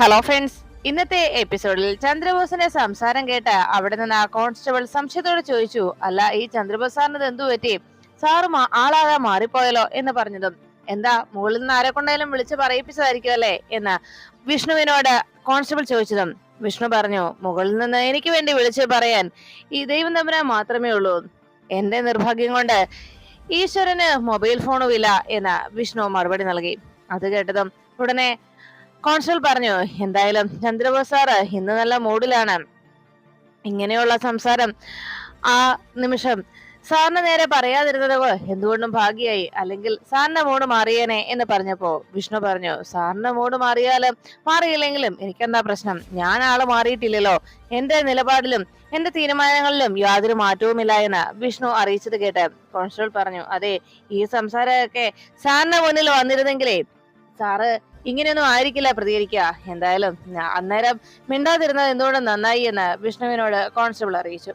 Hello friends ഇന്നത്തെ എപ്പിസോഡിൽ ചന്ദ്രബോസിന്റെ സംസാരം കേട്ട അവിടെ നിന്ന് ആ കോൺസ്റ്റബിൾ സംശയത്തോടെ ചോദിച്ചു അല്ല ഈ ചന്ദ്രബോസ് സാറിന് എന്തു പറ്റി? സാറ് ആളാകെ മാറിപ്പോയല്ലോ? എന്ന് പറഞ്ഞതും എന്താ മുകളിൽ നിന്ന് ആരെ കൊണ്ടായാലും വിളിച്ച് പറയിപ്പിച്ചതായിരിക്കും അല്ലേ? എന്ന് വിഷ്ണുവിനോട് കോൺസ്റ്റബിൾ ചോദിച്ചതും വിഷ്ണു പറഞ്ഞു മുകളിൽ നിന്ന് എനിക്ക് വേണ്ടി വിളിച്ച് പറയാൻ ഈ ദൈവം തമ്പുരാൻ മാത്രമേ ഉള്ളൂ. എന്റെ നിർഭാഗ്യം കൊണ്ട് ഈശ്വരന് മൊബൈൽ ഫോണും ഇല്ല എന്ന് വിഷ്ണു മറുപടി നൽകി. അത് കേട്ടതും ഉടനെ കോൺസ്റ്റബിൾ പറഞ്ഞു എന്തായാലും ചന്ദ്രബോസ് സാറ് ഇന്ന് നല്ല മൂഡിലാണ്. ഇങ്ങനെയുള്ള സംസാരം ആ നിമിഷം സാറിന് നേരെ പറയാതിരുന്നത് എന്തുകൊണ്ടും ഭാഗ്യായി. അല്ലെങ്കിൽ സാറിന്റെ മൂഡ് മാറിയേനെ എന്ന് പറഞ്ഞപ്പോ വിഷ്ണു പറഞ്ഞു സാറിന്റെ മൂഡ് മാറിയാലും മാറിയില്ലെങ്കിലും എനിക്കെന്താ പ്രശ്നം? ഞാൻ ആൾ മാറിയിട്ടില്ലല്ലോ. എന്റെ നിലപാടിലും എന്റെ തീരുമാനങ്ങളിലും യാതൊരു മാറ്റവുമില്ല എന്ന് വിഷ്ണു അറിയിച്ചത് കേട്ട് കോൺസ്റ്റബിൾ പറഞ്ഞു അതെ ഈ സംസാരമൊക്കെ സാറിന്റെ മുന്നിൽ വന്നിരുന്നെങ്കിലേ സാറ് ഇങ്ങനെയൊന്നും ആയിരിക്കില്ല പ്രതികരിക്കുക. എന്തായാലും അന്നേരം മിണ്ടാതിരുന്നത് എന്തുകൊണ്ട് നന്നായി എന്ന് വിഷ്ണുവിനോട് കോൺസ്റ്റബിൾ അറിയിച്ചു.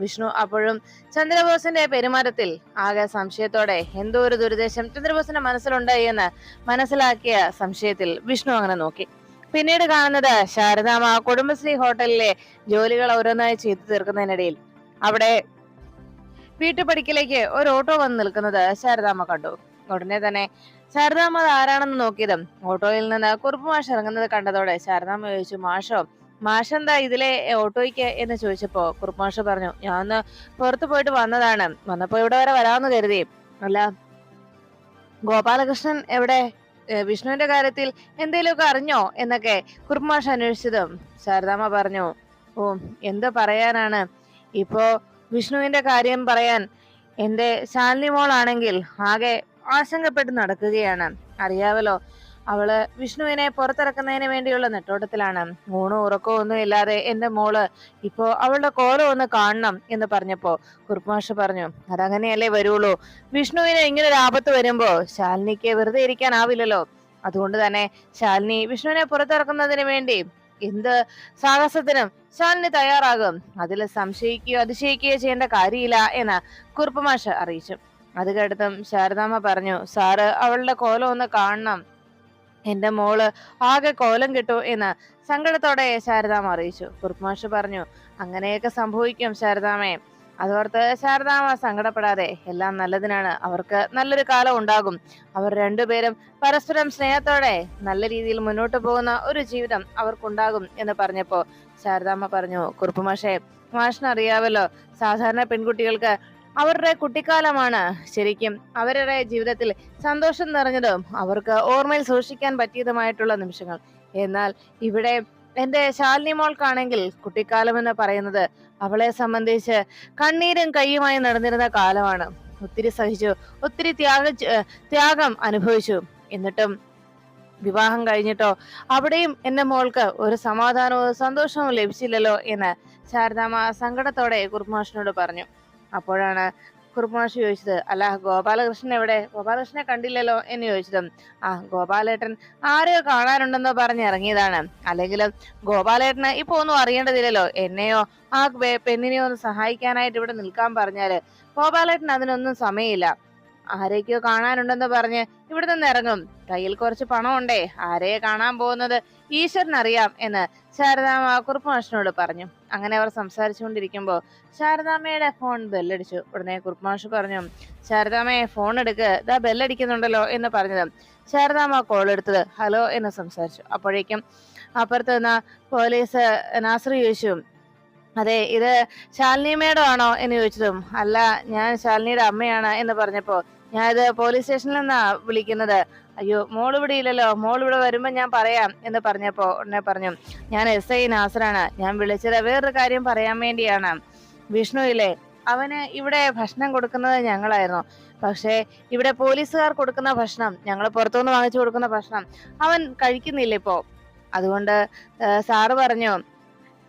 വിഷ്ണു അപ്പോഴും ചന്ദ്രബോസിന്റെ പെരുമാറ്റത്തിൽ ആകെ സംശയത്തോടെ എന്തോ ഒരു ദുരുദ്ദേശം ചന്ദ്രബോസിന്റെ മനസ്സിലുണ്ടായി എന്ന് മനസ്സിലാക്കിയ സംശയത്തിൽ വിഷ്ണു അങ്ങനെ നോക്കി. പിന്നീട് കാണുന്നത് ശാരദാമ കുടുംബശ്രീ ഹോട്ടലിലെ ജോലികൾ ഓരോന്നായി ചെയ്തു തീർക്കുന്നതിനിടയിൽ അവിടെ വീട്ടുപടിക്കലേക്ക് ഒരു ഓട്ടോ വന്ന് നിൽക്കുന്നത് ശാരദാമ്മ കണ്ടു. ഉടനെ തന്നെ ശാരദാമ്മ ആരാണെന്ന് നോക്കിയത് ഓട്ടോയിൽ നിന്ന് കുറുപ്പ് മാഷ് ഇറങ്ങുന്നത് കണ്ടതോടെ ശാരദാമ്മ ചോദിച്ചു മാഷോ മാഷ് എന്താ ഇതിലെ ഓട്ടോയ്ക്ക്? എന്ന് ചോദിച്ചപ്പോ കുറുപ്പ് മാഷ് പറഞ്ഞു ഞാൻ ഒന്ന് പുറത്തു പോയിട്ട് വന്നതാണ്. വന്നപ്പോ ഇവിടെ വരെ വരാമെന്ന് കരുതി. അല്ല ഗോപാലകൃഷ്ണൻ എവിടെ? വിഷ്ണുവിന്റെ കാര്യത്തിൽ എന്തെങ്കിലുമൊക്കെ അറിഞ്ഞോ? എന്നൊക്കെ കുറുപ്പ് മാഷ് അന്വേഷിച്ചതും ശാരദാമ്മ പറഞ്ഞു ഓ എന്ത് പറയാനാണ്? ഇപ്പോ വിഷ്ണുവിന്റെ കാര്യം പറയാൻ എന്റെ ശാലിനി മോളാണെങ്കിൽ ആകെ ആശങ്കപ്പെട്ട് നടക്കുകയാണ്. അറിയാവല്ലോ അവൾ വിഷ്ണുവിനെ പുറത്തിറക്കുന്നതിന് വേണ്ടിയുള്ള നെട്ടോട്ടത്തിലാണ്. ഊണും ഉറക്കവും ഒന്നും ഇല്ലാതെ എന്റെ മോൾ ഇപ്പോ അവളുടെ കോലം ഒന്ന് കാണണം എന്ന് പറഞ്ഞപ്പോ കുറുമാഷ് പറഞ്ഞു അതങ്ങനെയല്ലേ വരുള്ളൂ. വിഷ്ണുവിന് ഇങ്ങനെ ഒരു ആപത്ത് വരുമ്പോ ശാലിനിക്ക് വെറുതെ ഇരിക്കാനാവില്ലല്ലോ അതുകൊണ്ട് തന്നെ ശാലിനി വിഷ്ണുവിനെ പുറത്തിറക്കുന്നതിന് വേണ്ടി എന്ത് സാഹസത്തിനും ശാലിനി തയ്യാറാകും. അതിൽ സംശയിക്കുകയോ അതിശയിക്കുകയോ ചെയ്യേണ്ട കാര്യമില്ല എന്ന് കുർപ്പമാഷ് അറിയിച്ചു. അത് കേട്ടതും ശാരദാമ്മ പറഞ്ഞു സാറ് അവളുടെ കോലം ഒന്ന് കാണണം. എന്റെ മോൾ ആകെ കോലം കിട്ടു എന്ന് സങ്കടത്തോടെ ശാരദാമ്മ അറിയിച്ചു. കുർക്കുമാഷ് പറഞ്ഞു അങ്ങനെയൊക്കെ സംഭവിക്കും ശാരദാമ്മേ. അതോർത്ത് ശാരദാമ്മ സങ്കടപ്പെടാതെ എല്ലാം നല്ലതിനാണ്. അവർക്ക് നല്ലൊരു കാലം ഉണ്ടാകും. അവർ രണ്ടുപേരും പരസ്പരം സ്നേഹത്തോടെ നല്ല രീതിയിൽ മുന്നോട്ട് പോകുന്ന ഒരു ജീവിതം അവർക്കുണ്ടാകും എന്ന് പറഞ്ഞപ്പോ ശാരദാമ്മ പറഞ്ഞു കുറുപ്പുമാഷെ മാഷിനറിയാവല്ലോ സാധാരണ പെൺകുട്ടികൾക്ക് അവരുടെ കുട്ടിക്കാലമാണ് ശരിക്കും അവരുടെ ജീവിതത്തിൽ സന്തോഷം നിറഞ്ഞതും അവർക്ക് ഓർമ്മയിൽ സൂക്ഷിക്കാൻ പറ്റിയതുമായിട്ടുള്ള നിമിഷങ്ങൾ. എന്നാൽ ഇവിടെ എന്റെ ശാലിനി മോൾക്കാണെങ്കിൽ കുട്ടിക്കാലം എന്ന് പറയുന്നത് അവളെ സംബന്ധിച്ച് കണ്ണീരും കൈയുമായി നടന്നിരുന്ന കാലമാണ്. ഒത്തിരി സഹിച്ചു ഒത്തിരി ത്യാഗ ത്യാഗം അനുഭവിച്ചു. എന്നിട്ടും വിവാഹം കഴിഞ്ഞിട്ടോ അവിടെയും എന്റെ മോൾക്ക് ഒരു സമാധാനവും സന്തോഷവും ലഭിച്ചില്ലല്ലോ എന്ന് ശാരദാമ്മ സങ്കടത്തോടെ കുർമാഷിനോട് പറഞ്ഞു. അപ്പോഴാണ് കുറുമാഷി ചോദിച്ചത് അല്ല ഗോപാലകൃഷ്ണൻ എവിടെ? ഗോപാലകൃഷ്ണനെ കണ്ടില്ലല്ലോ? എന്ന് ചോദിച്ചതും ആ ഗോപാലേട്ടൻ ആരെയോ കാണാനുണ്ടെന്നോ പറഞ്ഞ് ഇറങ്ങിയതാണ്. അല്ലെങ്കിലും ഗോപാലേട്ടന് ഇപ്പൊ ഒന്നും അറിയേണ്ടതില്ലല്ലോ. എന്നെയോ ആ പെണ്ണിനെയോ ഒന്ന് സഹായിക്കാനായിട്ട് ഇവിടെ നിൽക്കാൻ പറഞ്ഞാൽ ഗോപാലേട്ടൻ അതിനൊന്നും സമയമില്ല. ആരെയൊക്കെയോ കാണാനുണ്ടെന്ന് പറഞ്ഞ് ഇവിടെ നിന്ന് ഇറങ്ങും. കയ്യിൽ കുറച്ച് പണം ഉണ്ടേ ആരെയെ കാണാൻ പോകുന്നത് ഈശ്വരൻ അറിയാം എന്ന് ശാരദാമ്മ കുറുപ്പമാഷിനോട് പറഞ്ഞു. അങ്ങനെ അവർ സംസാരിച്ചുകൊണ്ടിരിക്കുമ്പോൾ ശാരദാമ്മയുടെ ഫോൺ ബെല്ലടിച്ചു. ഉടനെ കുറുപ്പമാഷ് പറഞ്ഞു ശാരദാമ്മയെ ഫോൺ എടുക്ക്. ഇതാ ബെല്ലടിക്കുന്നുണ്ടല്ലോ എന്ന് പറഞ്ഞത് ശാരദാമ്മ കോൾ എടുത്തത് ഹലോ എന്ന് സംസാരിച്ചു. അപ്പോഴേക്കും അപ്പുറത്ത് നിന്ന പോലീസ് നാസർ ചോദിച്ചു അതെ ഇത് ശാലിനി മേഡം ആണോ? എന്ന് ചോദിച്ചതും അല്ല ഞാൻ ശാലിനിയുടെ അമ്മയാണ് എന്ന് പറഞ്ഞപ്പോ ഞാൻ ഇത് പോലീസ് സ്റ്റേഷനിൽ നിന്നാ വിളിക്കുന്നത്. അയ്യോ മോൾ ഇവിടെ ഇല്ലല്ലോ. മോൾ ഇവിടെ വരുമ്പോ ഞാൻ പറയാം എന്ന് പറഞ്ഞപ്പോ ഉടനെ പറഞ്ഞു ഞാൻ എസ് ഐ നാസറാണ്. ഞാൻ വിളിച്ചത് വേറൊരു കാര്യം പറയാൻ വേണ്ടിയാണ്. വിഷ്ണു ഇല്ലേ? അവന് ഇവിടെ ഭക്ഷണം കൊടുക്കുന്നത് ഞങ്ങളായിരുന്നു. പക്ഷേ ഇവിടെ പോലീസുകാർ കൊടുക്കുന്ന ഭക്ഷണം ഞങ്ങൾ പുറത്തുനിന്ന് വാങ്ങിച്ചു കൊടുക്കുന്ന ഭക്ഷണം അവൻ കഴിക്കുന്നില്ല ഇപ്പോ. അതുകൊണ്ട് സാറ് പറഞ്ഞു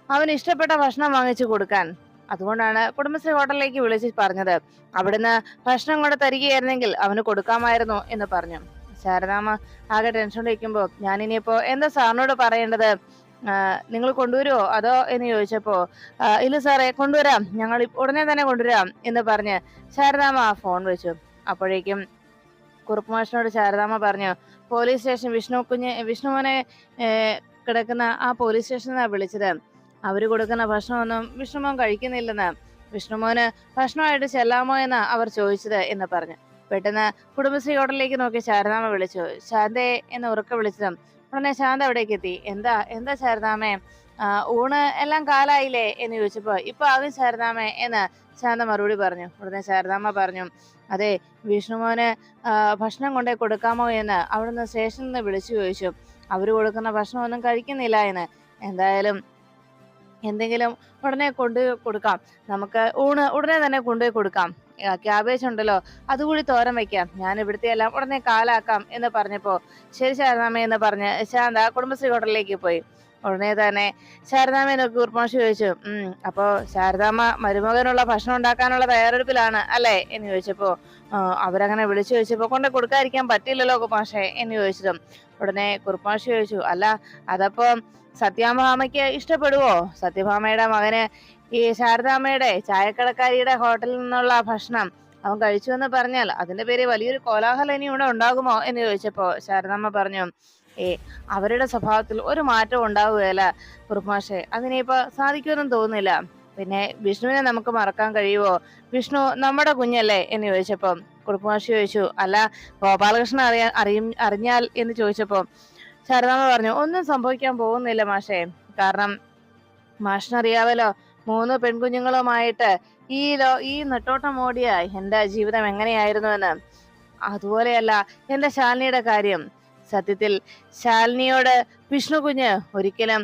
അവന് ഇഷ്ടപ്പെട്ട ഭക്ഷണം വാങ്ങിച്ചു കൊടുക്കാൻ. അതുകൊണ്ടാണ് കുടുംബശ്രീ ഹോട്ടലിലേക്ക് വിളിച്ച് പറഞ്ഞത്. അവിടുന്ന് ഭക്ഷണം കൊണ്ട് തരികയായിരുന്നെങ്കിൽ അവന് കൊടുക്കാമായിരുന്നു എന്ന് പറഞ്ഞു. ശാരദാമ ആകെ ടെൻഷൻ ടെൻഷനിലിരിക്കുമ്പോ ഞാൻ ഇനിയിപ്പോ എന്താ സാറിനോട് പറയേണ്ടത്? നിങ്ങൾ കൊണ്ടുവരുമോ അതോ? എന്ന് ചോദിച്ചപ്പോൾ ഇല്ല സാറേ കൊണ്ടുവരാം. ഞങ്ങൾ ഉടനെ തന്നെ കൊണ്ടുവരാം എന്ന് പറഞ്ഞ് ശാരദാമ്മ ഫോൺ വെച്ചു. അപ്പോഴേക്കും കുറുപ്പ് മാഷിനോട് ശാരദാമ്മ പറഞ്ഞു പോലീസ് സ്റ്റേഷൻ വിഷ്ണു കുഞ്ഞ് വിഷ്ണുവിനെ കിടക്കുന്ന ആ പോലീസ് സ്റ്റേഷനാണ് വിളിച്ചത്. അവർ കൊടുക്കുന്ന ഭക്ഷണമൊന്നും വിഷ്ണുമോൻ കഴിക്കുന്നില്ലെന്ന് വിഷ്ണുമോന് ഭക്ഷണമായിട്ട് ചെല്ലാമോ എന്ന് അവർ ചോദിച്ചത് എന്ന് പറഞ്ഞു. പെട്ടെന്ന് കുടുംബശ്രീ ഹോട്ടലിലേക്ക് നോക്കി ശാരദാമ്മ വിളിച്ചു. ശാന്തേ എന്ന് ഉറക്കെ വിളിച്ചതും ഉടനെ ശാന്ത അവിടേക്ക് എത്തി. എന്താ എന്താ ശാരദാമേ ഊണ് എല്ലാം കാലായില്ലേ? എന്ന് ചോദിച്ചപ്പോ ഇപ്പൊ ആകും ശാരദാമേ എന്ന് ശാന്ത മറുപടി പറഞ്ഞു. ഉടനെ ശാരദാമ്മ പറഞ്ഞു അതെ വിഷ്ണുമോന് ഭക്ഷണം കൊണ്ടേ കൊടുക്കാമോ എന്ന് അവിടുന്ന് സ്റ്റേഷനിൽ നിന്ന് വിളിച്ചു ചോദിച്ചു. അവർ കൊടുക്കുന്ന ഭക്ഷണമൊന്നും കഴിക്കുന്നില്ല എന്ന്. എന്തായാലും എന്തെങ്കിലും ഉടനെ കൊണ്ട് കൊടുക്കാം. നമുക്ക് ഊണ് ഉടനെ തന്നെ കൊണ്ടുപോയി കൊടുക്കാം. ക്യാബേജ് ഉണ്ടല്ലോ അതുകൂടി തോരൻ വെക്കാം. ഞാൻ ഇവിടുത്തെ എല്ലാം ഉടനെ കാലാക്കാം എന്ന് പറഞ്ഞപ്പോ ശരി ശാരദാമ്മ എന്ന് പറഞ്ഞ് ശാന്ത കുടുംബശ്രീ ഹോട്ടലിലേക്ക് പോയി. ഉടനെ തന്നെ ശാരദാമ്മ എന്നൊക്കെ ഉർമാഷി ചോദിച്ചു ഉം അപ്പോ ശാരദാമ്മ മരുമകനുള്ള ഭക്ഷണം ഉണ്ടാക്കാനുള്ള തയ്യാറെടുപ്പിലാണ് അല്ലേ? എന്ന് ചോദിച്ചപ്പോ അവരങ്ങനെ വിളിച്ചു ചോദിച്ചപ്പോ കൊണ്ട് കൊടുക്കാതിരിക്കാൻ പറ്റില്ലല്ലോ കുർമാഷെ എന്ന് ചോദിച്ചതും. ഉടനെ കുർമാഷി ചോദിച്ചു അല്ല അതപ്പോ സത്യാഭാമയ്ക്ക് ഇഷ്ടപ്പെടുവോ? സത്യഭാമയുടെ മകന് ഈ ശാരദാമ്മയുടെ ചായക്കടക്കാരിയുടെ ഹോട്ടലിൽ നിന്നുള്ള ഭക്ഷണം അവൻ കഴിച്ചു എന്ന് പറഞ്ഞാൽ അതിന്റെ പേര് വലിയൊരു കോലാഹലം ഇനി ഇവിടെ ഉണ്ടാകുമോ? എന്ന് ചോദിച്ചപ്പോ ശാരദാമ്മ പറഞ്ഞു ഏ അവരുടെ സ്വഭാവത്തിൽ ഒരു മാറ്റം ഉണ്ടാവുകയല്ല കുറുമാഷെ. അതിനിപ്പോ സാധിക്കുമെന്നും തോന്നുന്നില്ല. പിന്നെ വിഷ്ണുവിനെ നമുക്ക് മറക്കാൻ കഴിയുമോ? വിഷ്ണു നമ്മുടെ കുഞ്ഞല്ലേ എന്ന് ചോദിച്ചപ്പം കുറുപ്പുമാഷി ചോദിച്ചു അല്ല ഗോപാലകൃഷ്ണൻ അറിയാൻ അറിയും അറിഞ്ഞാൽ എന്ന് ചോദിച്ചപ്പം ശാരദാമ്മ പറഞ്ഞു ഒന്നും സംഭവിക്കാൻ പോകുന്നില്ല മാഷേ. കാരണം മാഷിനറിയാവല്ലോ മൂന്ന് പെൺകുഞ്ഞുങ്ങളുമായിട്ട് ഈ ലോ ഈ നെട്ടോട്ടം ഓടിയ എന്റെ ജീവിതം എങ്ങനെയായിരുന്നു എന്ന് അതുപോലെയല്ല എന്റെ ശാലിനിയുടെ കാര്യം. സത്യത്തിൽ ശാലിനിയോട് വിഷ്ണു കുഞ്ഞ് ഒരിക്കലും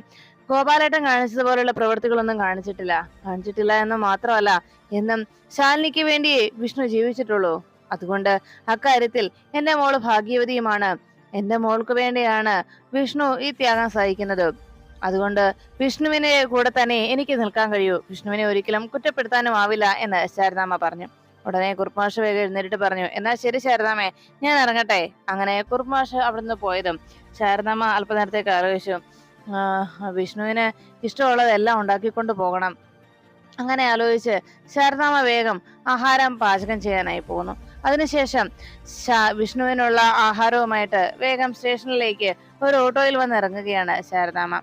ഗോപാലേട്ടൻ കാണിച്ചതുപോലുള്ള പ്രവൃത്തികളൊന്നും കാണിച്ചിട്ടില്ല. കാണിച്ചിട്ടില്ല എന്ന് മാത്രമല്ല എന്നും ശാലിനിക്ക് വേണ്ടി വിഷ്ണു ജീവിച്ചിട്ടുള്ളൂ. അതുകൊണ്ട് അക്കാര്യത്തിൽ എന്റെ മോൾ ഭാഗ്യവതിയുമാണ്. എന്റെ മോൾക്ക് വേണ്ടിയാണ് വിഷ്ണു ഈ ത്യാഗം സഹിക്കുന്നത്. അതുകൊണ്ട് വിഷ്ണുവിനെ കൂടെ തന്നെ എനിക്ക് നിൽക്കാൻ കഴിയൂ. വിഷ്ണുവിനെ ഒരിക്കലും കുറ്റപ്പെടുത്താനും ആവില്ല എന്ന് ശാരദാമ്മ പറഞ്ഞു. ഉടനെ കുറുമാഷ് വേഗം എഴുന്നേറ്റ് പറഞ്ഞു എന്നാ ശരി ശാരദാമേ ഞാൻ ഇറങ്ങട്ടെ. അങ്ങനെ കുറുമാഷ് അവിടുന്ന് പോയതും ശാരദാമ്മ അല്പനേരത്തെ ആലോചിച്ചു വിഷ്ണുവിന് ഇഷ്ടമുള്ളതെല്ലാം ഉണ്ടാക്കിക്കൊണ്ട് പോകണം. അങ്ങനെ ആലോചിച്ച് ശാരദാമ്മ വേഗം ആഹാരം പാചകം ചെയ്യാനായി പോകുന്നു അതിനുശേഷം വിഷ്ണുവിനുള്ള ആഹാരവുമായിട്ട് വേഗം സ്റ്റേഷനിലേക്ക് ഒരു ഓട്ടോയിൽ വന്ന് ഇറങ്ങുകയാണ് ശാരദാമ്മ.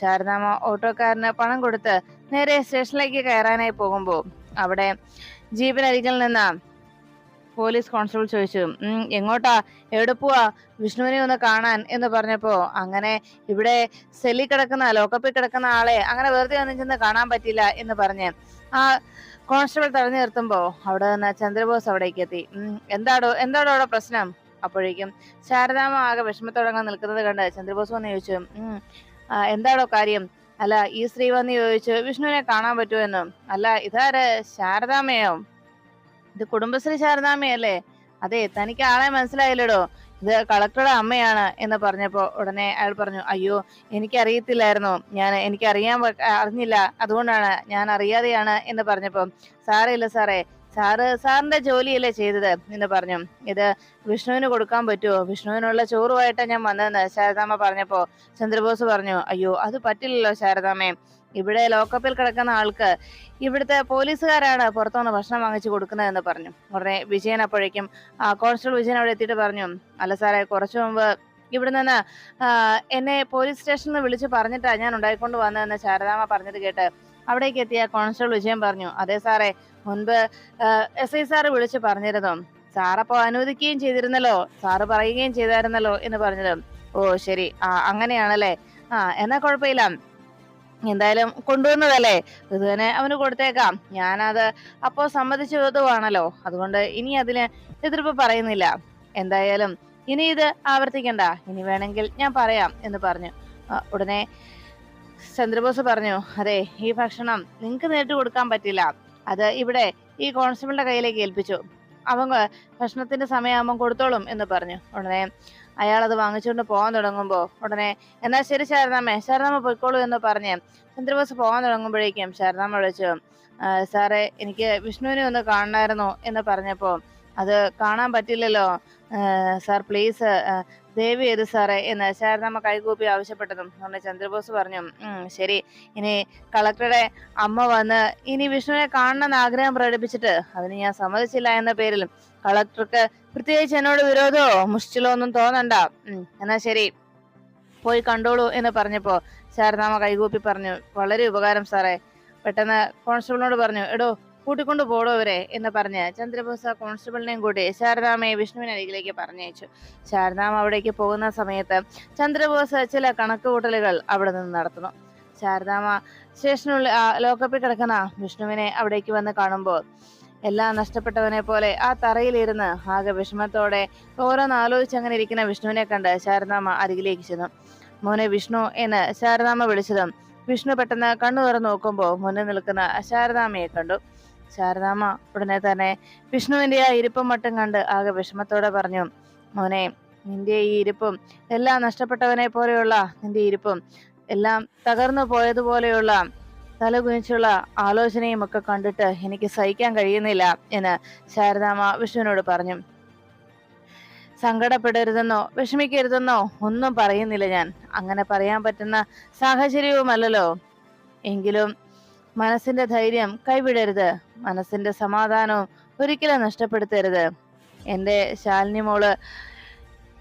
ശാരദാമ്മ ഓട്ടോക്കാരന് പണം കൊടുത്ത് നേരെ സ്റ്റേഷനിലേക്ക് കയറാനായി പോകുമ്പോൾ അവിടെ ജീപ്പിനരികിൽ നിന്ന് പോലീസ് കോൺസ്റ്റബിൾ ചോദിച്ചു എങ്ങോട്ടാ? എവിടെ പോവാ? വിഷ്ണുവിനെ ഒന്ന് കാണാൻ എന്ന് പറഞ്ഞപ്പോ അങ്ങനെ ഇവിടെ സെല്ലി കിടക്കുന്ന ലോക്കപ്പിൽ കിടക്കുന്ന ആളെ അങ്ങനെ വെറുതെ ഒന്നും ചെന്ന് കാണാൻ പറ്റില്ല എന്ന് പറഞ്ഞ് ആ കോൺസ്റ്റബിൾ തടഞ്ഞു നിർത്തുമ്പോ അവിടെ നിന്ന് ചന്ദ്രബോസ് അവിടേക്ക് എത്തി. എന്താടോ? എന്താടോ അവിടെ പ്രശ്നം? അപ്പോഴേക്കും ശാരദാമ്മ ആകെ വിഷമത്തോടങ്ങാൻ നിൽക്കുന്നത് കണ്ട് ചന്ദ്രബോസ് വന്ന് ചോദിച്ചു എന്താടോ കാര്യം? അല്ല ഈ സ്ത്രീ വന്ന് ചോദിച്ചു വിഷ്ണുവിനെ കാണാൻ പറ്റുമെന്നും? അല്ല ഇതാര്? ശാരദാമയോ ഇത് കുടുംബശ്രീ ശാരദാമയല്ലേ അതെ തനിക്ക് ആളെ മനസ്സിലായില്ലടോ. ഇത് കളക്ടറുടെ അമ്മയാണ് എന്ന് പറഞ്ഞപ്പോ ഉടനെ അയാൾ പറഞ്ഞു അയ്യോ എനിക്കറിയത്തില്ലായിരുന്നു. ഞാൻ എനിക്ക് അറിയാൻ അറിഞ്ഞില്ല. അതുകൊണ്ടാണ് ഞാൻ അറിയാതെയാണ് എന്ന് പറഞ്ഞപ്പോ ഇല്ല സാറേ. സാറ് സാറിന്റെ ജോലിയല്ലേ ചെയ്തത് എന്ന് പറഞ്ഞു. ഇത് വിഷ്ണുവിന് കൊടുക്കാൻ പറ്റുമോ വിഷ്ണുവിനുള്ള ചോറുമായിട്ടാണ് ഞാൻ വന്നതെന്ന് ശാരദാമ്മ പറഞ്ഞപ്പോ ചന്ദ്രബോസ് പറഞ്ഞു അയ്യോ അത് പറ്റില്ലല്ലോ ശാരദാമ്മേ. ഇവിടെ ലോക്കപ്പിൽ കിടക്കുന്ന ആൾക്ക് ഇവിടുത്തെ പോലീസുകാരാണ് പുറത്തുനിന്ന് ഭക്ഷണം വാങ്ങിച്ചു കൊടുക്കുന്നതെന്ന് പറഞ്ഞു. ഉടനെ വിജയൻ അപ്പോഴേക്കും ആ, കോൺസ്റ്റബിൾ വിജയൻ അവിടെ എത്തിയിട്ട് പറഞ്ഞു അല്ല സാറേ കുറച്ചു മുമ്പ് ഇവിടെ നിന്ന് എന്നെ പോലീസ് സ്റ്റേഷനിൽ വിളിച്ച് പറഞ്ഞിട്ടാ ഞാൻ ഉണ്ടായിക്കൊണ്ട് വന്നതെന്ന് ശാരദാമ്മ പറഞ്ഞത് കേട്ട് അവിടേക്ക് എത്തിയ കോൺസ്റ്റബിൾ വിജയൻ പറഞ്ഞു അതെ സാറേ മുൻപ് എസ് ഐ സാറ് വിളിച്ച് പറഞ്ഞിരുന്നു. സാറപ്പോ അനുവദിക്കുകയും ചെയ്തിരുന്നല്ലോ സാറ് പറയുകയും ചെയ്തായിരുന്നല്ലോ എന്ന് പറഞ്ഞത്. ഓ ശരി. ആ അങ്ങനെയാണല്ലേ? ആ എന്നാ കുഴപ്പമില്ല. എന്തായാലും കൊണ്ടുവന്നതല്ലേ? ഇത് തന്നെ അവന് കൊടുത്തേക്കാം. ഞാനത് അപ്പോ സമ്മതിച്ചതുമാണല്ലോ അതുകൊണ്ട് ഇനി അതിന് എതിർപ്പ് പറയുന്നില്ല. എന്തായാലും ഇനി ഇത് ആവർത്തിക്കണ്ട. ഇനി വേണമെങ്കിൽ ഞാൻ പറയാം എന്ന് പറഞ്ഞു. ഉടനെ ചന്ദ്രബോസ് പറഞ്ഞു അതെ ഈ ഭക്ഷണം നിങ്ങൾക്ക് നേരിട്ട് കൊടുക്കാൻ പറ്റില്ല. അത് ഇവിടെ ഈ കോൺസ്റ്റബിളിന്റെ കയ്യിലേക്ക് ഏൽപ്പിച്ചു. അവൻ ഭക്ഷണത്തിന്റെ സമയമാകുമ്പോൾ കൊടുത്തോളും എന്ന് പറഞ്ഞു. ഉടനെ അയാൾ അത് വാങ്ങിച്ചുകൊണ്ട് പോകാൻ തുടങ്ങുമ്പോൾ ഉടനെ എന്നാ ശരി ശാരദാമ്മേ ശാരദാമ്മ പൊയ്ക്കോളൂ എന്ന് പറഞ്ഞ് ചന്ദ്രബോസ് പോകാൻ തുടങ്ങുമ്പോഴേക്കും ശാരദാമ്മ വിളിച്ചു "ആ, സാറേ എനിക്ക് വിഷ്ണുവിനെ ഒന്ന് കാണണമായിരുന്നു എന്ന് പറഞ്ഞപ്പോൾ അത് കാണാൻ പറ്റില്ലല്ലോ. സാർ പ്ലീസ് ആ, ഏത് സാറേ എന്ന് ശാരദാമ്മ കൈകൂപ്പി ആവശ്യപ്പെട്ടതും. ഉടനെ ചന്ദ്രബോസ് പറഞ്ഞു ശരി. ഇനി കളക്ടറുടെ അമ്മ വന്ന് ഇനി വിഷ്ണുവിനെ കാണണമെന്ന് ആഗ്രഹം പ്രകടിപ്പിച്ചിട്ട് അതിന് ഞാൻ സമ്മതിച്ചില്ല എന്ന പേരിലും കളക്ടർക്ക് പ്രത്യേകിച്ച് എന്നോട് വിരോധമോ മുഷ്ടിലോ ഒന്നും തോന്നണ്ട. എന്നാ ശരി. പോയി കണ്ടോളൂ എന്ന് പറഞ്ഞപ്പോ ശാരദാമ്മ കൈകൂപ്പി പറഞ്ഞു വളരെ ഉപകാരം സാറേ. പെട്ടെന്ന് കോൺസ്റ്റബിളിനോട് പറഞ്ഞു എടോ കൂട്ടിക്കൊണ്ടു പോടോ എന്ന് പറഞ്ഞ് ചന്ദ്രബോസ കോൺസ്റ്റബിളിനെയും കൂട്ടി ശാരദാമ്മയെ വിഷ്ണുവിന് അരികിലേക്ക് പറഞ്ഞയച്ചു. ശാരദാമ്മ അവിടേക്ക് പോകുന്ന സമയത്ത് ചന്ദ്രബോസ് ചില കണക്കുകൂട്ടലുകൾ അവിടെ നിന്ന് നടത്തുന്നു. ശാരദാമ്മ സ്റ്റേഷനുള്ളിൽ ലോക്കപ്പിൽ കിടക്കുന്ന വിഷ്ണുവിനെ അവിടേക്ക് വന്ന് കാണുമ്പോൾ എല്ലാം നഷ്ടപ്പെട്ടവനെ പോലെ ആ തറയിലിരുന്ന് ആകെ വിഷമത്തോടെ ഓരോന്ന് ആലോചിച്ച് അങ്ങനെ ഇരിക്കുന്ന വിഷ്ണുവിനെ കണ്ട് ശാരദാമ്മ അരികിലേക്ക് ചെന്നു. മോനെ വിഷ്ണു എന്ന് ശാരദാമ്മ വിളിച്ചതും വിഷ്ണു പെട്ടെന്ന് കണ്ണു നോക്കുമ്പോൾ മുന്നിൽ നിൽക്കുന്ന ശാരദാമ്മയെ കണ്ടു. ശാരദാമ്മ ഉടനെ തന്നെ വിഷ്ണുവിന്റെ ആ ഇരിപ്പും മട്ടും കണ്ട് ആകെ വിഷമത്തോടെ പറഞ്ഞു മോനെ നിന്റെ ഈ ഇരിപ്പും എല്ലാം നഷ്ടപ്പെട്ടവനെ പോലെയുള്ള നിന്റെ ഇരിപ്പും എല്ലാം തകർന്നു പോയതുപോലെയുള്ള തലകുനിച്ചുള്ള ആലോചനയും ഒക്കെ കണ്ടിട്ട് എനിക്ക് സഹിക്കാൻ കഴിയുന്നില്ല എന്ന് ശാരദാമ്മ വിഷ്ണുവിനോട് പറഞ്ഞു. സങ്കടപ്പെടരുതെന്നോ വിഷമിക്കരുതെന്നോ ഒന്നും പറയുന്നില്ല ഞാൻ. അങ്ങനെ പറയാൻ പറ്റുന്ന സാഹചര്യവുമല്ലല്ലോ. എങ്കിലും മനസ്സിന്റെ ധൈര്യം കൈവിടരുത്. മനസ്സിന്റെ സമാധാനവും ഒരിക്കലും നഷ്ടപ്പെടുത്തരുത്. എന്റെ ശാലിനി മോൾ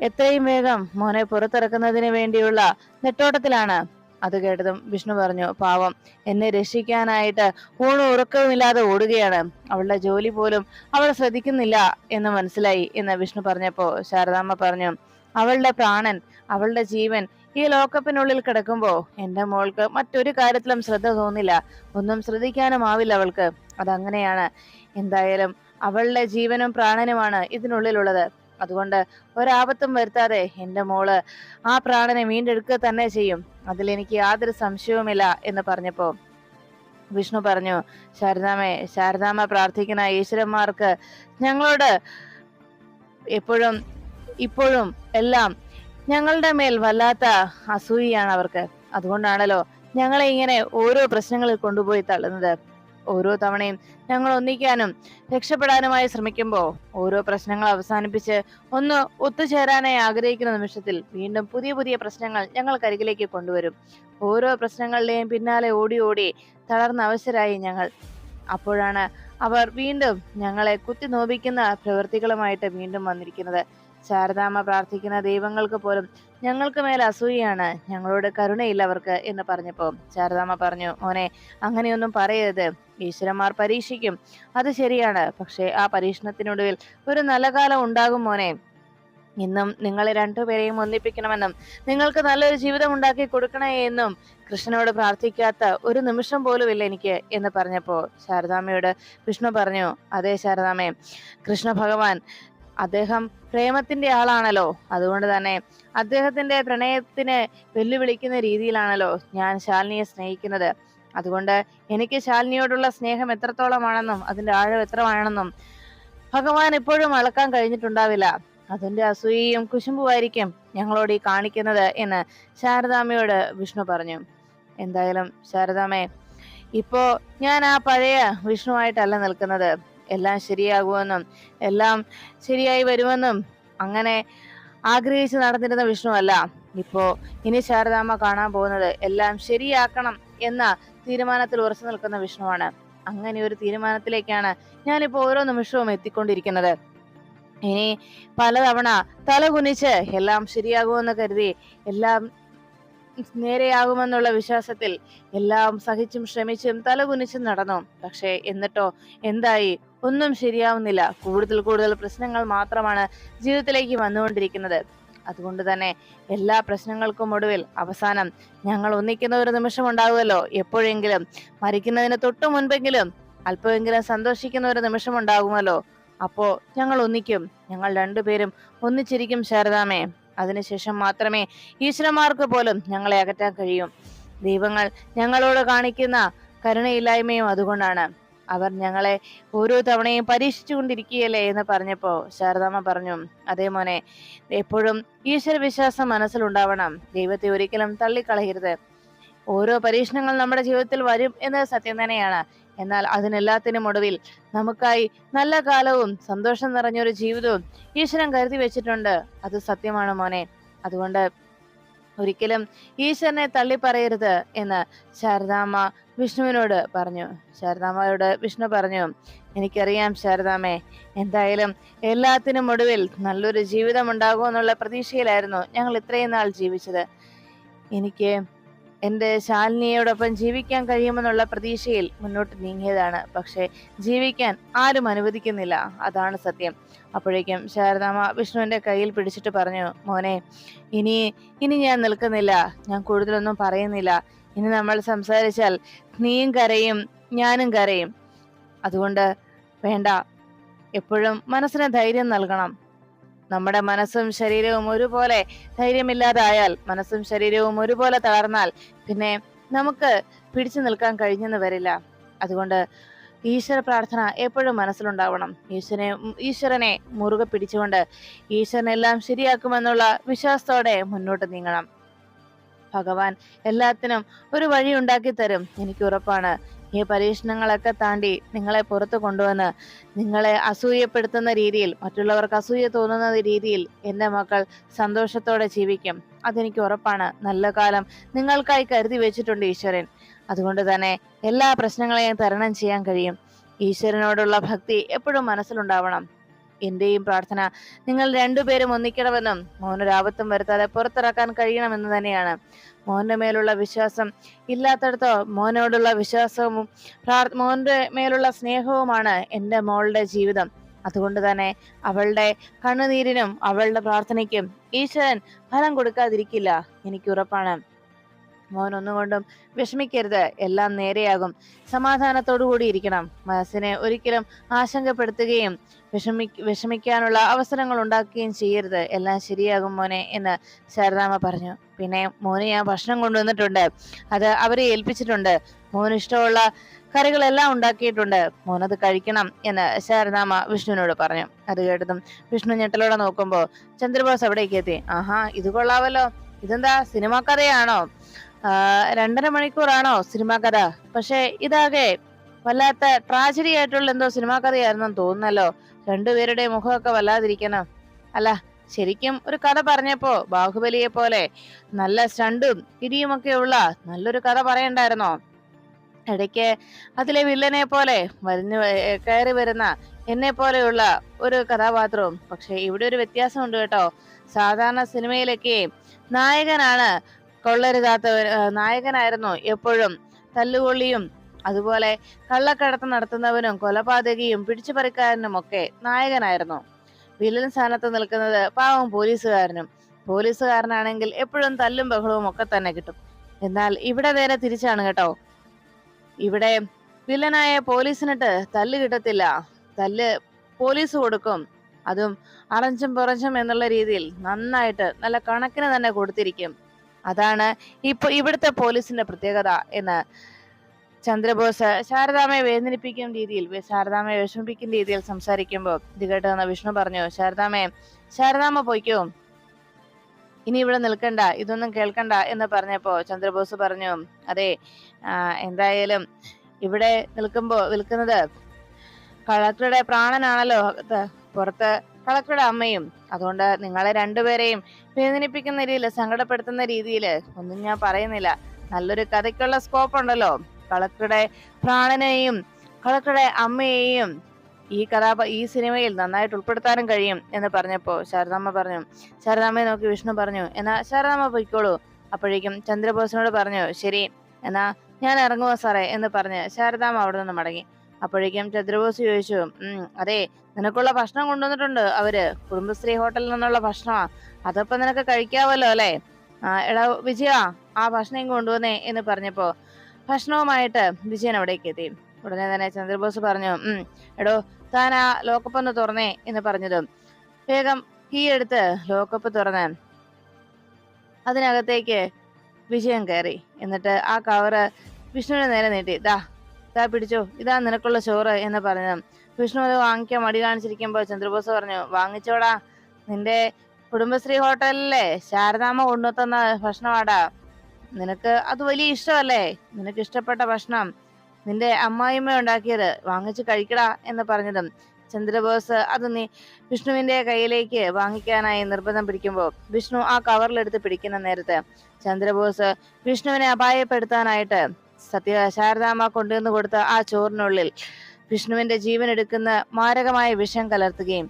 എത്രയും വേഗം മോനെ പുറത്തിറക്കുന്നതിന് വേണ്ടിയുള്ള നെട്ടോട്ടത്തിലാണ്. അത് കേട്ടതും വിഷ്ണു പറഞ്ഞു പാവം എന്നെ രക്ഷിക്കാനായിട്ട് ഊണും ഉറക്കവുമില്ലാതെ ഓടുകയാണ്. അവളുടെ ജോലി പോലും അവൾ ശ്രദ്ധിക്കുന്നില്ല എന്ന് മനസ്സിലായി എന്ന് വിഷ്ണു പറഞ്ഞപ്പോ ശാരദാമ്മ പറഞ്ഞു അവളുടെ പ്രാണൻ അവളുടെ ജീവൻ ഈ ലോക്കപ്പിനുള്ളിൽ കിടക്കുമ്പോ എന്റെ മോൾക്ക് മറ്റൊരു കാര്യത്തിലും ശ്രദ്ധ തോന്നില്ല. ഒന്നും ശ്രദ്ധിക്കാനും ആവില്ല അവൾക്ക്. അതങ്ങനെയാണ്. എന്തായാലും അവളുടെ ജീവനും പ്രാണനുമാണ് ഇതിനുള്ളിലുള്ളത്. അതുകൊണ്ട് ഒരാപത്തും വരുത്താതെ എന്റെ മോൾ ആ പ്രാണനെ വീണ്ടെടുക്കുക തന്നെ ചെയ്യും. അതിൽ എനിക്ക് യാതൊരു സംശയവുമില്ല എന്ന് പറഞ്ഞപ്പോ വിഷ്ണു പറഞ്ഞു ശാരദാമേ ശാരദാമ്മ പ്രാർത്ഥിക്കുന്ന ഈശ്വരന്മാർക്ക് ഞങ്ങളോട് എപ്പോഴും ഇപ്പോഴും എല്ലാം ഞങ്ങളുടെ മേൽ വല്ലാത്ത അസൂയയാണ് അവർക്ക്. അതുകൊണ്ടാണല്ലോ ഞങ്ങളെ ഇങ്ങനെ ഓരോ പ്രശ്നങ്ങളിൽ കൊണ്ടുപോയി തള്ളുന്നത്. ഓരോ തവണയും ഞങ്ങൾ ഒന്നിക്കാനും രക്ഷപ്പെടാനുമായി ശ്രമിക്കുമ്പോൾ ഓരോ പ്രശ്നങ്ങൾ അവസാനിപ്പിച്ച് ഒന്ന് ഒത്തുചേരാനായി ആഗ്രഹിക്കുന്ന നിമിഷത്തിൽ വീണ്ടും പുതിയ പുതിയ പ്രശ്നങ്ങൾ ഞങ്ങൾ കരികിലേക്ക് കൊണ്ടുവരും. ഓരോ പ്രശ്നങ്ങളുടെയും പിന്നാലെ ഓടി ഓടി തളർന്ന അവശരായി ഞങ്ങൾ. അപ്പോഴാണ് അവർ വീണ്ടും ഞങ്ങളെ കുത്തി നോവിക്കുന്ന പ്രവൃത്തികളുമായിട്ട് വീണ്ടും വന്നിരിക്കുന്നത്. ശാരദാമ്മ പ്രാർത്ഥിക്കുന്ന ദൈവങ്ങൾക്ക് പോലും ഞങ്ങൾക്ക് മേൽ അസൂയാണ് ഞങ്ങളോട് കരുണയില്ല അവർക്ക് എന്ന് പറഞ്ഞപ്പോ ശാരദാമ്മ പറഞ്ഞു മോനെ അങ്ങനെയൊന്നും പറയരുത്. ഈശ്വരന്മാർ പരീക്ഷിക്കും. അത് ശരിയാണ്. പക്ഷേ ആ പരീക്ഷണത്തിനൊടുവിൽ ഒരു നല്ല കാലം ഉണ്ടാകും മോനെ. ഇന്നും നിങ്ങളെ രണ്ടുപേരെയും ഒന്നിപ്പിക്കണമെന്നും നിങ്ങൾക്ക് നല്ലൊരു ജീവിതം ഉണ്ടാക്കി കൊടുക്കണേ എന്നും കൃഷ്ണനോട് പ്രാർത്ഥിക്കാത്ത ഒരു നിമിഷം പോലും ഇല്ല എനിക്ക് എന്ന് പറഞ്ഞപ്പോ ശാരദാമ്മയോട് വിഷ്ണു പറഞ്ഞു അതേ ശാരദാമ്മേ കൃഷ്ണ ഭഗവാൻ അദ്ദേഹം പ്രേമത്തിന്റെ ആളാണല്ലോ. അതുകൊണ്ട് തന്നെ അദ്ദേഹത്തിന്റെ പ്രണയത്തിന് വെല്ലുവിളിക്കുന്ന രീതിയിലാണല്ലോ ഞാൻ ശാലിനിയെ സ്നേഹിക്കുന്നത്. അതുകൊണ്ട് എനിക്ക് ശാലിനിയോടുള്ള സ്നേഹം എത്രത്തോളമാണെന്നും അതിന്റെ ആഴം എത്രമാണെന്നും ഭഗവാൻ എപ്പോഴും അളക്കാൻ കഴിഞ്ഞിട്ടുണ്ടാവില്ല. അതിന്റെ അസൂയയും കുശുമ്പുമായിരിക്കും ഞങ്ങളോട് ഈ കാണിക്കുന്നത് എന്ന് ശാരദാമ്മയോട് വിഷ്ണു പറഞ്ഞു. എന്തായാലും ശാരദാമ്മേ ഇപ്പോ ഞാൻ ആ പഴയ വിഷ്ണുവായിട്ടല്ല നിൽക്കുന്നത്. എല്ലാം ശരിയാകുമെന്നും എല്ലാം ശരിയായി വരുമെന്നും അങ്ങനെ ആഗ്രഹിച്ച് നടന്നിരുന്ന വിഷ്ണു അല്ല ഇപ്പോ ഇനി ശാരദാമ്മ കാണാൻ പോകുന്നത് എല്ലാം ശരിയാക്കണം എന്ന തീരുമാനത്തിൽ ഉറച്ചു നിൽക്കുന്ന വിഷ്ണുവാണ്. അങ്ങനെ ഒരു തീരുമാനത്തിലേക്കാണ് ഞാനിപ്പോ ഓരോ നിമിഷവും എത്തിക്കൊണ്ടിരിക്കുന്നത്. ഇനി പലതവണ തല കുനിച്ച് എല്ലാം ശരിയാകുമെന്ന് കരുതി എല്ലാം നേരെയാകുമെന്നുള്ള വിശ്വാസത്തിൽ എല്ലാം സഹിച്ചും ശ്രമിച്ചും തലകുനിച്ചും നടന്നു. പക്ഷേ എന്നിട്ടോ? എന്തായി? ഒന്നും ശരിയാവുന്നില്ല. കൂടുതൽ കൂടുതൽ പ്രശ്നങ്ങൾ മാത്രമാണ് ജീവിതത്തിലേക്ക് വന്നുകൊണ്ടിരിക്കുന്നത്. അതുകൊണ്ട് തന്നെ എല്ലാ പ്രശ്നങ്ങൾക്കും ഒടുവിൽ അവസാനം ഞങ്ങൾ ഒന്നിക്കുന്ന ഒരു നിമിഷം ഉണ്ടാവുമല്ലോ. എപ്പോഴെങ്കിലും മരിക്കുന്നതിന് തൊട്ടു മുൻപെങ്കിലും അല്പമെങ്കിലും സന്തോഷിക്കുന്ന ഒരു നിമിഷം ഉണ്ടാകുമല്ലോ. അപ്പോ ഞങ്ങൾ ഒന്നിക്കും ഞങ്ങൾ രണ്ടുപേരും ഒന്നിച്ചിരിക്കും ശാരദാമേ അതിനുശേഷം മാത്രമേ ഈശ്വരന്മാർക്ക് പോലും ഞങ്ങളെ അകറ്റാൻ കഴിയൂ. ദൈവങ്ങൾ ഞങ്ങളോട് കാണിക്കുന്ന കരുണയില്ലായ്മയും അതുകൊണ്ടാണ് അവർ ഞങ്ങളെ ഓരോ തവണയും പരീക്ഷിച്ചു കൊണ്ടിരിക്കുകയല്ലേ എന്ന് പറഞ്ഞപ്പോൾ ശാരദാമ്മ പറഞ്ഞു അതേ മോനെ എപ്പോഴും ഈശ്വര വിശ്വാസം മനസ്സിലുണ്ടാവണം. ദൈവത്തെ ഒരിക്കലും തള്ളിക്കളയരുത്. ഓരോ പരീക്ഷണങ്ങൾ നമ്മുടെ ജീവിതത്തിൽ വരും എന്നത് സത്യം തന്നെയാണ്. എന്നാൽ അതിനെല്ലാത്തിനും ഒടുവിൽ നമുക്കായി നല്ല കാലവും സന്തോഷം നിറഞ്ഞൊരു ജീവിതവും ഈശ്വരൻ കരുതി വെച്ചിട്ടുണ്ട്. അത് സത്യമാണ് മോനെ. അതുകൊണ്ട് ഒരിക്കലും ഈശ്വരനെ തള്ളി പറയരുത് എന്ന് ശാരദാമ്മ വിഷ്ണുവിനോട് പറഞ്ഞു. ശാരദാമ്മയോട് വിഷ്ണു പറഞ്ഞു എനിക്കറിയാം ശാരദാമ്മേ എന്തായാലും എല്ലാത്തിനും ഒടുവിൽ നല്ലൊരു ജീവിതം ഉണ്ടാകുമെന്നുള്ള പ്രതീക്ഷയിലായിരുന്നു ഞങ്ങൾ ഇത്രയും നാൾ ജീവിച്ചത്. എനിക്ക് എന്റെ ശാലിനിയോടൊപ്പം ജീവിക്കാൻ കഴിയുമെന്നുള്ള പ്രതീക്ഷയിൽ മുന്നോട്ട് നീങ്ങിയതാണ്. പക്ഷേ ജീവിക്കാൻ ആരും അനുവദിക്കുന്നില്ല. അതാണ് സത്യം. അപ്പോഴേക്കും ശാരദാമ വിഷ്ണുവിന്റെ കയ്യിൽ പിടിച്ചിട്ട് പറഞ്ഞു മോനെ ഇനി ഇനി ഞാൻ നിൽക്കുന്നില്ല. ഞാൻ കൂടുതലൊന്നും പറയുന്നില്ല. ഇനി നമ്മൾ സംസാരിച്ചാൽ നീയും കരയും ഞാനും കരയും. അതുകൊണ്ട് വേണ്ട. എപ്പോഴും മനസ്സിന് ധൈര്യം നൽകണം. നമ്മുടെ മനസ്സും ശരീരവും ഒരുപോലെ ധൈര്യമില്ലാതായാൽ മനസ്സും ശരീരവും ഒരുപോലെ തളർന്നാൽ പിന്നെ നമുക്ക് പിടിച്ചു നിൽക്കാൻ കഴിഞ്ഞെന്ന് വരില്ല. അതുകൊണ്ട് ഈശ്വര പ്രാർത്ഥന എപ്പോഴും മനസ്സിലുണ്ടാവണം. ഈശ്വരനെ ഈശ്വരനെ മുറുകെ പിടിച്ചുകൊണ്ട് ഈശ്വരനെല്ലാം ശരിയാക്കുമെന്നുള്ള വിശ്വാസത്തോടെ മുന്നോട്ട് നീങ്ങണം. ഭഗവാൻ എല്ലാത്തിനും ഒരു വഴി ഉണ്ടാക്കി തരും എനിക്ക് ഉറപ്പാണ്. ഈ പരീക്ഷണങ്ങളൊക്കെ താണ്ടി നിങ്ങളെ പുറത്തു കൊണ്ടുവന്ന് നിങ്ങളെ അസൂയപ്പെടുത്തുന്ന രീതിയിൽ മറ്റുള്ളവർക്ക് അസൂയ തോന്നുന്ന രീതിയിൽ എന്റെ മക്കൾ സന്തോഷത്തോടെ ജീവിക്കും. അതെനിക്ക് ഉറപ്പാണ്. നല്ല കാലം നിങ്ങൾക്കായി കരുതി വെച്ചിട്ടുണ്ട് ഈശ്വരൻ. അതുകൊണ്ട് തന്നെ എല്ലാ പ്രശ്നങ്ങളെയും തരണം ചെയ്യാൻ കഴിയും. ഈശ്വരനോടുള്ള ഭക്തി എപ്പോഴും മനസ്സിലുണ്ടാവണം. എന്റെയും പ്രാർത്ഥന. നിങ്ങൾ രണ്ടുപേരും ഒന്നിക്കണമെന്നും മോനൊരാപത്തും വരുത്താതെ പുറത്തിറക്കാൻ കഴിയണമെന്ന് തന്നെയാണ്. മോന്റെ മേലുള്ള വിശ്വാസം ഇല്ലാത്തടത്തോ മോനോടുള്ള വിശ്വാസവും മോന്റെ മേലുള്ള സ്നേഹവുമാണ് എന്റെ മോളുടെ ജീവിതം. അതുകൊണ്ട് തന്നെ അവളുടെ കണ്ണുനീരിനും അവളുടെ പ്രാർത്ഥനയ്ക്കും ഈശ്വരൻ ഫലം കൊടുക്കാതിരിക്കില്ല. എനിക്ക് ഉറപ്പാണ്. മോൻ ഒന്നുകൊണ്ടും വിഷമിക്കരുത്. എല്ലാം നേരെയാകും. സമാധാനത്തോടു കൂടി ഇരിക്കണം. മനസ്സിനെ ഒരിക്കലും ആശങ്കപ്പെടുത്തുകയും വിഷമി വിഷമിക്കാനുള്ള അവസരങ്ങൾ ഉണ്ടാക്കുകയും ചെയ്യരുത്. എല്ലാം ശരിയാകും മോനെ എന്ന് ശാരദാമ്മ പറഞ്ഞു. പിന്നെ മോനെ ഞാൻ ഭക്ഷണം കൊണ്ടുവന്നിട്ടുണ്ട്. അത് അവരെ ഏൽപ്പിച്ചിട്ടുണ്ട്. മോന് ഇഷ്ടമുള്ള കറികളെല്ലാം ഉണ്ടാക്കിയിട്ടുണ്ട്. മോനത് കഴിക്കണം എന്ന് ശാരദാമ വിഷ്ണുവിനോട് പറഞ്ഞു. അത് കേട്ടതും വിഷ്ണു ഞെട്ടലോടെ നോക്കുമ്പോൾ ചന്ദ്രബോസ് അവിടേക്ക് എത്തി? ആഹാ ഇത് കൊള്ളാവല്ലോ. ഇതെന്താ സിനിമാ കഥയാണോ രണ്ടര മണിക്കൂറാണോ സിനിമാ കഥ? പക്ഷെ ഇതാകെ വല്ലാത്ത ട്രാജഡി ആയിട്ടുള്ള എന്തോ സിനിമാ കഥയായിരുന്നെന്ന് തോന്നുന്നല്ലോ. രണ്ടുപേരുടെ മുഖമൊക്കെ വല്ലാതിരിക്കണം. അല്ല ശരിക്കും ഒരു കഥ പറഞ്ഞപ്പോ ബാഹുബലിയെ പോലെ നല്ല സ്റ്റണ്ടും ഇടിയുമൊക്കെ ഉള്ള നല്ലൊരു കഥ പറയണ്ടായിരുന്നോ? ഇടയ്ക്ക് അതിലെ വില്ലനെ പോലെ വരുന്ന കയറി വരുന്ന എന്നെ പോലെയുള്ള ഒരു കഥാപാത്രവും. പക്ഷെ ഇവിടെ ഒരു വ്യത്യാസമുണ്ട് കേട്ടോ. സാധാരണ സിനിമയിലൊക്കെ നായകനാണ് കൊള്ളരുതാത്ത നായകനായിരുന്നു എപ്പോഴും തല്ലുകൊള്ളിയും അതുപോലെ കള്ളക്കടത്ത് നടത്തുന്നവനും കൊലപാതകിയും പിടിച്ചുപറിക്കാരനും ഒക്കെ നായകനായിരുന്നു. വില്ലൻ സ്ഥാനത്ത് നിൽക്കുന്നത് പാവം പോലീസുകാരനും. പോലീസുകാരനാണെങ്കിൽ എപ്പോഴും തല്ലും ബഹളവും ഒക്കെ തന്നെ കിട്ടും. എന്നാൽ ഇവിടെ നേരെ തിരിച്ചാണ് കേട്ടോ. ഇവിടെ വില്ലനായ പോലീസിനിട്ട് തല്ല് കിട്ടത്തില്ല. തല്ല് പോലീസ് കൊടുക്കും. അതും അറഞ്ചും പുറഞ്ചും എന്നുള്ള രീതിയിൽ നന്നായിട്ട് നല്ല കണക്കിന് തന്നെ കൊടുത്തിരിക്കും. അതാണ് ഇപ്പൊ ഇവിടുത്തെ പോലീസിന്റെ പ്രത്യേകത എന്ന് ചന്ദ്രബോസ് ശാരദാമയെ വേദനിപ്പിക്കുന്ന രീതിയിൽ ശാരദാമയെ വിഷമിപ്പിക്കുന്ന രീതിയിൽ സംസാരിക്കുമ്പോൾ ഇത് കേട്ട് വന്ന വിഷ്ണു പറഞ്ഞു ശാരദാമയെ ശാരദാമ പോയിക്കോ. ഇനി ഇവിടെ നിൽക്കണ്ട ഇതൊന്നും കേൾക്കണ്ട എന്ന് പറഞ്ഞപ്പോ ചന്ദ്രബോസ് പറഞ്ഞു അതെ എന്തായാലും ഇവിടെ നിൽക്കുമ്പോ നിൽക്കുന്നത് കളക്ടറുടെ പ്രാണനാണല്ലോ. പുറത്ത് കളക്ടറുടെ അമ്മയും. അതുകൊണ്ട് നിങ്ങളെ രണ്ടുപേരെയും വേദനിപ്പിക്കുന്ന രീതിയിൽ സങ്കടപ്പെടുത്തുന്ന രീതിയിൽ ഒന്നും ഞാൻ പറയുന്നില്ല. നല്ലൊരു കഥയ്ക്കുള്ള സ്കോപ്പ് ഉണ്ടല്ലോ. കളക്ടറുടെ പ്രാണനെയും കളക്ടറുടെ അമ്മയെയും ഈ കഥാപ ഈ സിനിമയിൽ നന്നായിട്ട് ഉൾപ്പെടുത്താനും കഴിയും എന്ന് പറഞ്ഞപ്പോൾ ശാരദാമ്മ പറഞ്ഞു. ശാരദാമ്മയെ നോക്കി വിഷ്ണു പറഞ്ഞു എന്നാ ശാരദാമ്മ പൊയ്ക്കോളൂ. അപ്പോഴേക്കും ചന്ദ്രബോസിനോട് പറഞ്ഞു ശരി എന്നാ ഞാൻ ഇറങ്ങുമോ സാറേ എന്ന് പറഞ്ഞ് ശാരദാമ്മ അവിടെ നിന്ന് മടങ്ങി. അപ്പോഴേക്കും ചന്ദ്രബോസ് ചോദിച്ചു അതെ നിനക്കുള്ള ഭക്ഷണം കൊണ്ടുവന്നിട്ടുണ്ട്. അവർ കുടുംബശ്രീ ഹോട്ടലിൽ നിന്നുള്ള ഭക്ഷണമാ. അതപ്പം നിനക്ക് കഴിക്കാവല്ലോ അല്ലേ? എടാ വിജയ ആ ഭക്ഷണം കൊണ്ടുവന്നേ എന്ന് പറഞ്ഞപ്പോ ഭക്ഷണവുമായിട്ട് വിജയൻ അവിടേക്ക് എത്തി. ഉടനെ തന്നെ ചന്ദ്രബോസ് പറഞ്ഞു ഉം എടോ താൻ ആ ലോക്കപ്പ് ഒന്ന് തുറന്നേ എന്ന് പറഞ്ഞതും. വേഗം കീ എടുത്ത് ലോക്കപ്പ് തുറന്ന് അതിനകത്തേക്ക് വിജയൻ കയറി. എന്നിട്ട് ആ കവറ് വിഷ്ണുവിന് നേരെ നീട്ടി. ദാ ദാ പിടിച്ചോ. ഇതാ നിനക്കുള്ള ചോറ് എന്ന് പറഞ്ഞു വിഷ്ണു അത് വാങ്ങിക്കാൻ മടി കാണിച്ചിരിക്കുമ്പോൾ ചന്ദ്രബോസ് പറഞ്ഞു വാങ്ങിച്ചോടാ നിന്റെ കുടുംബശ്രീ ഹോട്ടലിലെ ശാരദാമ്മ കൊണ്ടുത്തന്ന ഭക്ഷണമാടാ. നിനക്ക് അത് വലിയ ഇഷ്ടമല്ലേ? നിനക്ക് ഇഷ്ടപ്പെട്ട ഭക്ഷണം. നിന്റെ അമ്മായിമ്മ ഉണ്ടാക്കിയത് വാങ്ങിച്ച് കഴിക്കടാ എന്ന് പറഞ്ഞതും ചന്ദ്രബോസ് അത് നീ വിഷ്ണുവിന്റെ കയ്യിലേക്ക് വാങ്ങിക്കാനായി നിർബന്ധം പിടിക്കുമ്പോൾ വിഷ്ണു ആ കവറിലെടുത്ത് പിടിക്കുന്ന നേരത്ത് ചന്ദ്രബോസ് വിഷ്ണുവിനെ അപായപ്പെടുത്താനായിട്ട് സത്യ ശാരദാമ്മ കൊണ്ടുവന്ന് കൊടുത്ത ആ ചോറിനുള്ളിൽ വിഷ്ണുവിന്റെ ജീവൻ എടുക്കുന്ന മാരകമായ വിഷം കലർത്തുകയും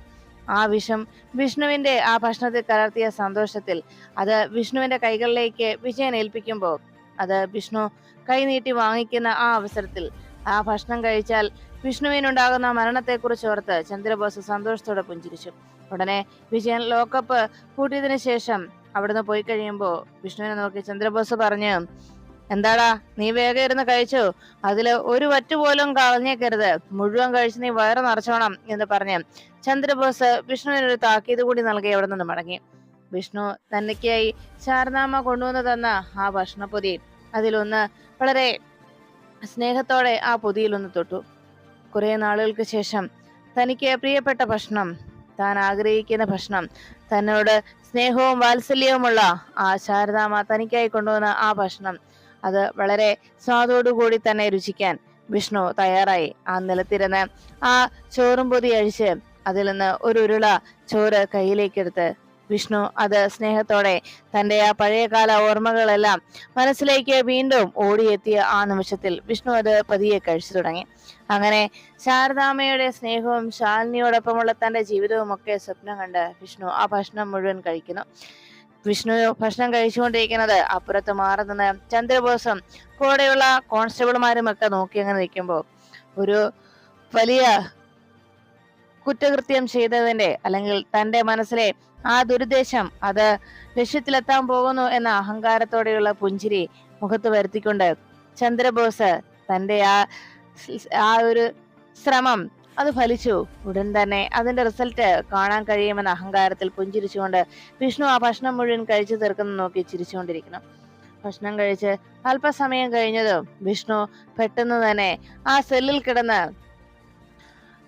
ആ വിഷം വിഷ്ണുവിന്റെ ആ ഭക്ഷണത്തിൽ കലർത്തിയ സന്തോഷത്തിൽ അത് വിഷ്ണുവിന്റെ കൈകളിലേക്ക് വിജയൻ ഏൽപ്പിക്കുമ്പോൾ അത് വിഷ്ണു കൈനീട്ടി വാങ്ങിക്കുന്ന ആ അവസരത്തിൽ ആ ഭക്ഷണം കഴിച്ചാൽ വിഷ്ണുവിനുണ്ടാകുന്ന മരണത്തെക്കുറിച്ച് ഓർത്ത് ചന്ദ്രബോസ് സന്തോഷത്തോടെ പുഞ്ചിരിച്ചു. ഉടനെ വിജയൻ ലോക്കപ്പ് കൂട്ടിയതിനു ശേഷം അവിടുന്ന് പോയി കഴിയുമ്പോൾ വിഷ്ണുവിനെ നോക്കി ചന്ദ്രബോസ് പറഞ്ഞു എന്താടാ നീ വേഗം ഇരുന്ന് കഴിച്ചു? അതിൽ ഒരു വറ്റ് പോലും കളഞ്ഞേക്കരുത്. മുഴുവൻ കഴിച്ച് നീ വയറ് നിറച്ചോണം എന്ന് പറഞ്ഞ് ചന്ദ്രബോസ് വിഷ്ണുവിനൊരു താക്കീത് കൂടി നൽകി അവിടെ നിന്ന് മടങ്ങി. വിഷ്ണു തന്നയ്ക്കായി ശാരദാമ്മ കൊണ്ടുവന്ന് തന്ന ആ ഭക്ഷണപ്പൊതി അതിലൊന്ന് വളരെ സ്നേഹത്തോടെ ആ പൊതിയിലൊന്ന് തൊട്ടു. കുറെ നാളുകൾക്ക് ശേഷം തനിക്ക് പ്രിയപ്പെട്ട ഭക്ഷണം താൻ ആഗ്രഹിക്കുന്ന ഭക്ഷണം തന്നോട് സ്നേഹവും വാത്സല്യവുമുള്ള ആ ശാരദാമ്മ തനിക്കായി കൊണ്ടുവന്ന ആ ഭക്ഷണം അത് വളരെ സ്വാദോടുകൂടി തന്നെ രുചിക്കാൻ വിഷ്ണു തയ്യാറായി. ആ നിലത്തിരുന്ന് ആ ചോറും പൊതി അഴിച്ച് അതിൽ നിന്ന് ഒരു ഉരുള ചോറ് കയ്യിലേക്കെടുത്ത് വിഷ്ണു അത് സ്നേഹത്തോടെ തന്റെ ആ പഴയകാല ഓർമ്മകളെല്ലാം മനസ്സിലേക്ക് വീണ്ടും ഓടിയെത്തിയ ആ നിമിഷത്തിൽ വിഷ്ണു അത് പതിയെ കഴിച്ചു തുടങ്ങി. അങ്ങനെ ശാരദാമ്മയുടെ സ്നേഹവും ശാലിനിയോടൊപ്പമുള്ള തന്റെ ജീവിതവും ഒക്കെ സ്വപ്നം കണ്ട് വിഷ്ണു ആ ഭക്ഷണം മുഴുവൻ കഴിക്കുന്നു. വിഷ്ണു ഭക്ഷണം കഴിച്ചുകൊണ്ടിരിക്കുന്നത്. അപ്പുറത്ത് മാറി നിന്ന് ചന്ദ്രബോസും കൂടെയുള്ള കോൺസ്റ്റബിൾമാരും ഒക്കെ നോക്കി അങ്ങനെ നിൽക്കുമ്പോൾ ഒരു വലിയ കുറ്റകൃത്യം ചെയ്തതിന്റെ അല്ലെങ്കിൽ തന്റെ മനസ്സിലെ ആ ദുരുദ്ദേശം അത് ലക്ഷ്യത്തിലെത്താൻ പോകുന്നു എന്ന അഹങ്കാരത്തോടെയുള്ള പുഞ്ചിരി മുഖത്ത് വരുത്തിക്കൊണ്ട് ചന്ദ്രബോസ് തന്റെ ആ ആ ഒരു ശ്രമം അത് ഫലിച്ചു. ഉടൻ തന്നെ അതിന്റെ റിസൾട്ട് കാണാൻ കഴിയുമെന്ന അഹങ്കാരത്തിൽ പുഞ്ചിരിച്ചുകൊണ്ട് വിഷ്ണു ആ ഭക്ഷണം മുഴുവൻ കഴിച്ചു തീർക്കുന്ന നോക്കി ചിരിച്ചുകൊണ്ടിരിക്കണം ഭക്ഷണം കഴിച്ച് അല്പസമയം കഴിഞ്ഞതും വിഷ്ണു പെട്ടെന്ന് തന്നെ ആ സെല്ലിൽ കിടന്ന്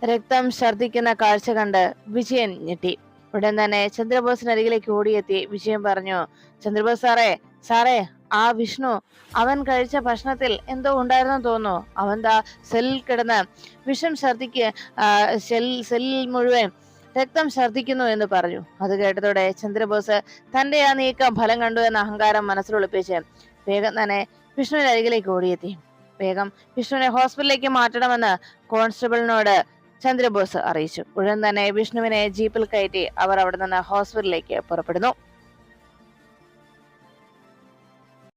രക്തം ഛർദിക്കുന്ന കാഴ്ച കണ്ട് വിജയൻ ഞെട്ടി. ഉടൻ തന്നെ ചന്ദ്രബോസിനരികിലേക്ക് ഓടിയെത്തി വിജയൻ പറഞ്ഞു ചന്ദ്രബോസ് സാറേ സാറേ ആ വിഷ്ണു അവൻ കഴിച്ച ഭക്ഷണത്തിൽ എന്തോ ഉണ്ടായിരുന്നു തോന്നുന്നു. അവൻ ദാ സെല്ലിൽ കിടന്ന് വിഷം ഛർദിക്ക് സെൽ സെല്ലിൽ മുഴുവൻ രക്തം ഛർദിക്കുന്നു എന്ന് പറഞ്ഞു. അത് കേട്ടതോടെ ചന്ദ്രബോസ് തന്റെ ആ നീക്കം ഫലം കണ്ടു എന്ന അഹങ്കാരം മനസ്സിലൊളിപ്പിച്ച് വേഗം തന്നെ വിഷ്ണുവിന്റെ അരികിലേക്ക് ഓടിയെത്തി. വേഗം വിഷ്ണുവിനെ ഹോസ്പിറ്റലിലേക്ക് മാറ്റണമെന്ന് കോൺസ്റ്റബിളിനോട് ചന്ദ്രബോസ് അറിയിച്ചു. ഉടൻ തന്നെ വിഷ്ണുവിനെ ജീപ്പിൽ കയറ്റി അവർ അവിടെ നിന്ന് ഹോസ്പിറ്റലിലേക്ക് പുറപ്പെടുന്നു.